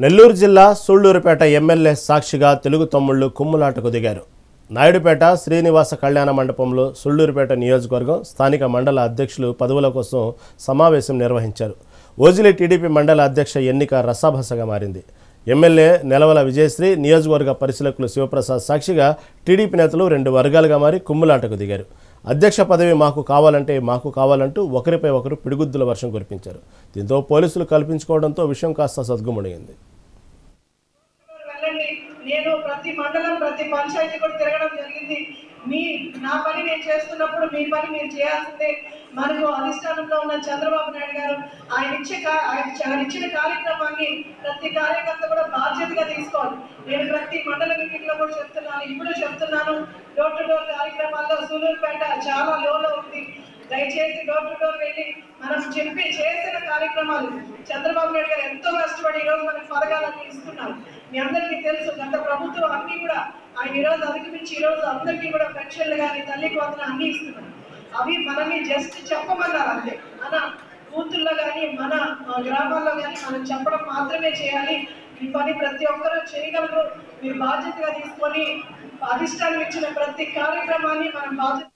నెల్లూరు జిల్లా సూళ్ళూరుపేట ఎమ్మెల్యే సాక్షిగా తెలుగు తమ్ముళ్ళు కుమ్ములాటకు దిగారు. నాయుడుపేట శ్రీనివాస కళ్యాణ మండపంలో సుళ్ళూరుపేట నియోజకవర్గం స్థానిక మండల అధ్యక్షులు పదవుల కోసం సమావేశం నిర్వహించారు. ఓజిలి టీడీపీ మండల అధ్యక్ష ఎన్నిక రసాభసగా మారింది. ఎమ్మెల్యే నెలవల విజయశ్రీ నియోజకవర్గ పరిశీలకులు శివప్రసాద్ సాక్షిగా టీడీపీ నేతలు రెండు వర్గాలుగా మారి కుమ్ములాటకు దిగారు. అధ్యక్ష పదవి మాకు కావాలంటే మాకు కావాలంటూ ఒకరిపై ఒకరు పిడిగుద్దుల వర్షం కురిపించారు. దీంతో పోలీసులు కల్పించుకోవడంతో విషయం కాస్త సద్గుమణిగింది. నేను ప్రతి మండలం ప్రతి పంచాయతీ కూడా తిరగడం జరిగింది. మీ నా పని నేను చేస్తున్నప్పుడు మీ పని మీరు చేయాల్సిందే. మనకు అధిష్టానంలో ఉన్న చంద్రబాబు నాయుడు గారు ఆయన ఇచ్చే ఆయన ఇచ్చిన కార్యక్రమాన్ని ప్రతి కార్యకర్త కూడా బాధ్యతగా తీసుకోవాలి. నేను ప్రతి మండల మీటింగ్లో కూడా చెప్తున్నాను ఇప్పుడు చెప్తున్నాను. డోర్ టు డోర్ కార్యక్రమాల్లో సూలూరుపేట చాలా లోలో ఉంది. దయచేసి డోర్ టు డోర్ వెళ్ళి మనం చెప్పి చేసిన కార్యక్రమాలు. చంద్రబాబు నాయుడు గారు ఎంతో కష్టపడి ఈరోజు మనకు పథకాలన్నీ ఇస్తున్నారు. మీ అందరికీ తెలుసు గత ప్రభుత్వం అన్ని కూడా ఆయన ఈ రోజు అధిగమించి ఈ రోజు అందరికీ కూడా పెన్షన్లు కానీ తల్లి వందన అన్ని ఇస్తున్నారు. అవి మనల్ని జస్ట్ చెప్పమన్నారు అంతే. మన బూతుల్లో కానీ మన ఆ, గ్రామాల్లో కానీ మనం చెప్పడం మాత్రమే చేయాలి. ఈ పని ప్రతి ఒక్కరూ చేయగలరు. మీరు బాధ్యతగా తీసుకొని అధిష్టానం ఇచ్చిన ప్రతి కార్యక్రమాన్ని మనం బాధ్యత